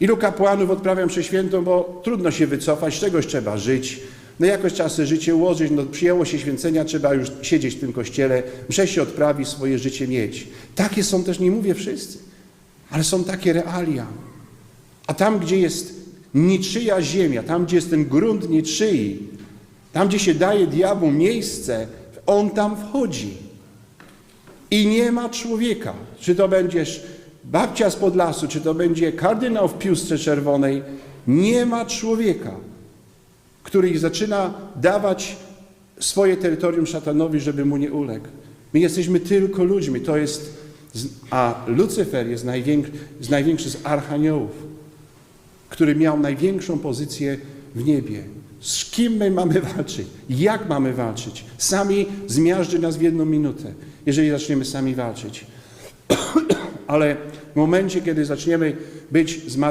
Ilu kapłanów odprawia mszę świętą, bo trudno się wycofać, czegoś trzeba żyć. No jakoś trzeba sobie życie ułożyć, no przyjęło się święcenia, trzeba już siedzieć w tym kościele, mszę się odprawi, swoje życie mieć. Takie są też, nie mówię wszyscy, ale są takie realia. A tam, gdzie jest niczyja ziemia, tam, gdzie jest ten grunt niczyi, tam, gdzie się daje diabłu miejsce, on tam wchodzi. I nie ma człowieka, czy to będziesz babcia z Podlasu, czy to będzie kardynał w piłce czerwonej, nie ma człowieka, który zaczyna dawać swoje terytorium szatanowi, żeby mu nie uległ. My jesteśmy tylko ludźmi, to jest, a Lucyfer jest największy, jest największy z archaniołów, który miał największą pozycję w niebie. Z kim my mamy walczyć? Jak mamy walczyć? Sami zmiażdży nas w jedną minutę, jeżeli zaczniemy sami walczyć. Ale w momencie, kiedy zaczniemy być z Matką